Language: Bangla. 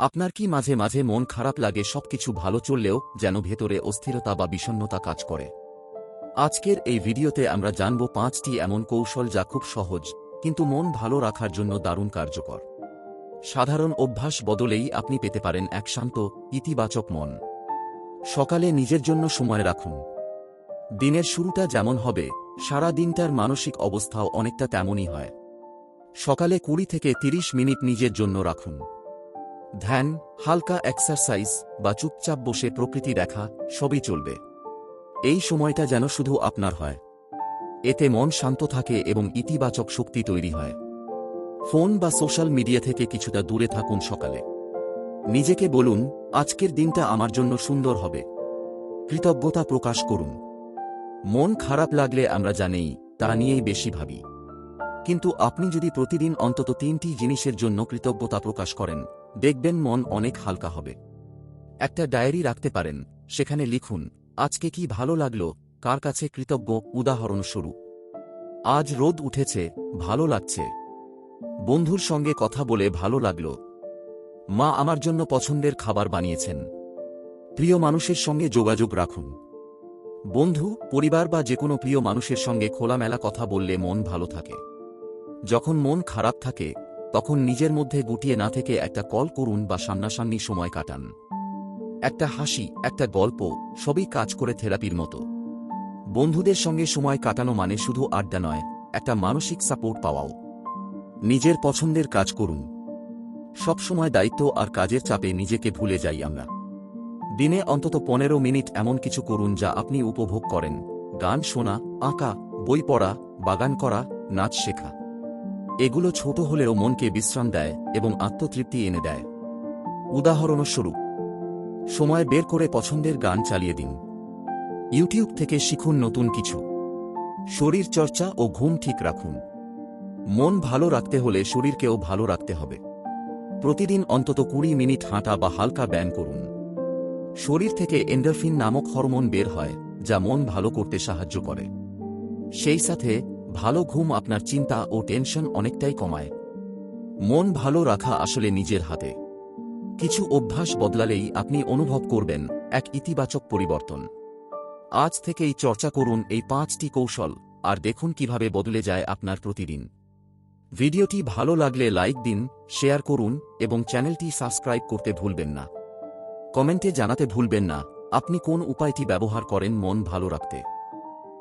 আপনার কি মাঝে মাঝে মন খারাপ লাগে সবকিছু ভালো চললেও যেন ভেতরে অস্থিরতা বা বিষণ্ণতা কাজ করে? আজকের এই ভিডিওতে আমরা জানব পাঁচটি এমন কৌশল যা খুব সহজ, কিন্তু মন ভালো রাখার জন্য দারুণ কার্যকর। সাধারণ অভ্যাস বদলেই আপনি পেতে পারেন এক শান্ত, ইতিবাচক মন। সকালে নিজের জন্য সময় রাখুন। দিনের শুরুটা যেমন হবে, সারা দিনটার মানসিক অবস্থাও অনেকটা তেমনই হয়। সকালে কুড়ি থেকে তিরিশ মিনিট নিজের জন্য রাখুন। ধ্যান, হালকা এক্সারসাইজ বা চুপচাপ বসে প্রকৃতি দেখা, সবই চলবে। এই সময়টা যেন শুধু আপনার হয়। এতে মন শান্ত থাকে এবং ইতিবাচক শক্তি তৈরি হয়। ফোন বা সোশ্যাল মিডিয়া থেকে কিছুটা দূরে থাকুন সকালে। নিজেকে বলুন, আজকের দিনটা আমার জন্য সুন্দর হবে। কৃতজ্ঞতা প্রকাশ করুন। মন খারাপ লাগলে আমরা জানি, তা নিয়েই বেশি ভাবি। কিন্তু আপনি যদি প্রতিদিন অন্তত তিনটি জিনিসের জন্য কৃতজ্ঞতা প্রকাশ করেন দেখবেন মন অনেক হালকা হবে। একটা ডায়েরি রাখতে পারেন, সেখানে লিখুন, আজকে কি ভালো লাগল? কার কাছে কৃতজ্ঞ? উদাহরণস্বরূপ। আজ রোদ উঠেছে, ভালো লাগছে। বন্ধুর সঙ্গে কথা বলে ভালো লাগল। মা আমার জন্য পছন্দের খাবার বানিয়েছেন। প্রিয় মানুষের সঙ্গে যোগাযোগ রাখুন। বন্ধু, পরিবার বা যে কোনো প্রিয় মানুষের সঙ্গে খোলামেলা কথা বললে মন ভালো থাকে। যখন মন খারাপ থাকে তখন নিজের মধ্যে গুটিয়ে না থেকে একটা কল করুন বা সামনাসামনি সময় কাটান। একটা হাসি, একটা গল্প, সবই কাজ করে থেরাপির মতো। বন্ধুদের সঙ্গে সময় কাটানো মানে শুধু আড্ডা নয়, একটা মানসিক সাপোর্ট পাওয়াও। নিজের পছন্দের কাজ করুন। সবসময় দায়িত্ব আর কাজের চাপে নিজেকে ভুলে যাই আমরা। দিনে অন্তত পনেরো মিনিট এমন কিছু করুন যা আপনি উপভোগ করেন। গান শোনা, আঁকা, বই পড়া, বাগান করা, নাচ শেখা। এগুলো ছোট হলেও মনকে বিশ্রাম দেয় এবং আত্মতৃপ্তি এনে দেয়। উদাহরণস্বরূপ, সময় বের করে পছন্দের গান চালিয়ে দিন। ইউটিউব থেকে শিখুন নতুন কিছু। শরীর চর্চা ও ঘুম ঠিক রাখুন। মন ভালো রাখতে হলে শরীরকেও ভালো রাখতে হবে। প্রতিদিন অন্তত কুড়ি মিনিট হাঁটা বা হালকা ব্যায়াম করুন। শরীর থেকে এন্ডারফিন নামক হরমোন বের হয়, যা মন ভালো করতে সাহায্য করে। সেই সাথে ভালো ঘুম আপনার চিন্তা ও টেনশন অনেকটাই কমায়। মন ভালো রাখা আসলে নিজের হাতে। কিছু অভ্যাস বদলালেই আপনি অনুভব করবেন এক ইতিবাচক পরিবর্তন। আজ থেকেই চর্চা করুন এই পাঁচটি কৌশল, আর দেখুন কীভাবে বদলে যায় আপনার প্রতিদিন। ভিডিওটি ভালো লাগলে লাইক দিন, শেয়ার করুন, এবং চ্যানেলটি সাবস্ক্রাইব করতে ভুলবেন না। কমেন্টে জানাতে ভুলবেন না, আপনি কোন উপায়টি ব্যবহার করেন মন ভালো রাখতে।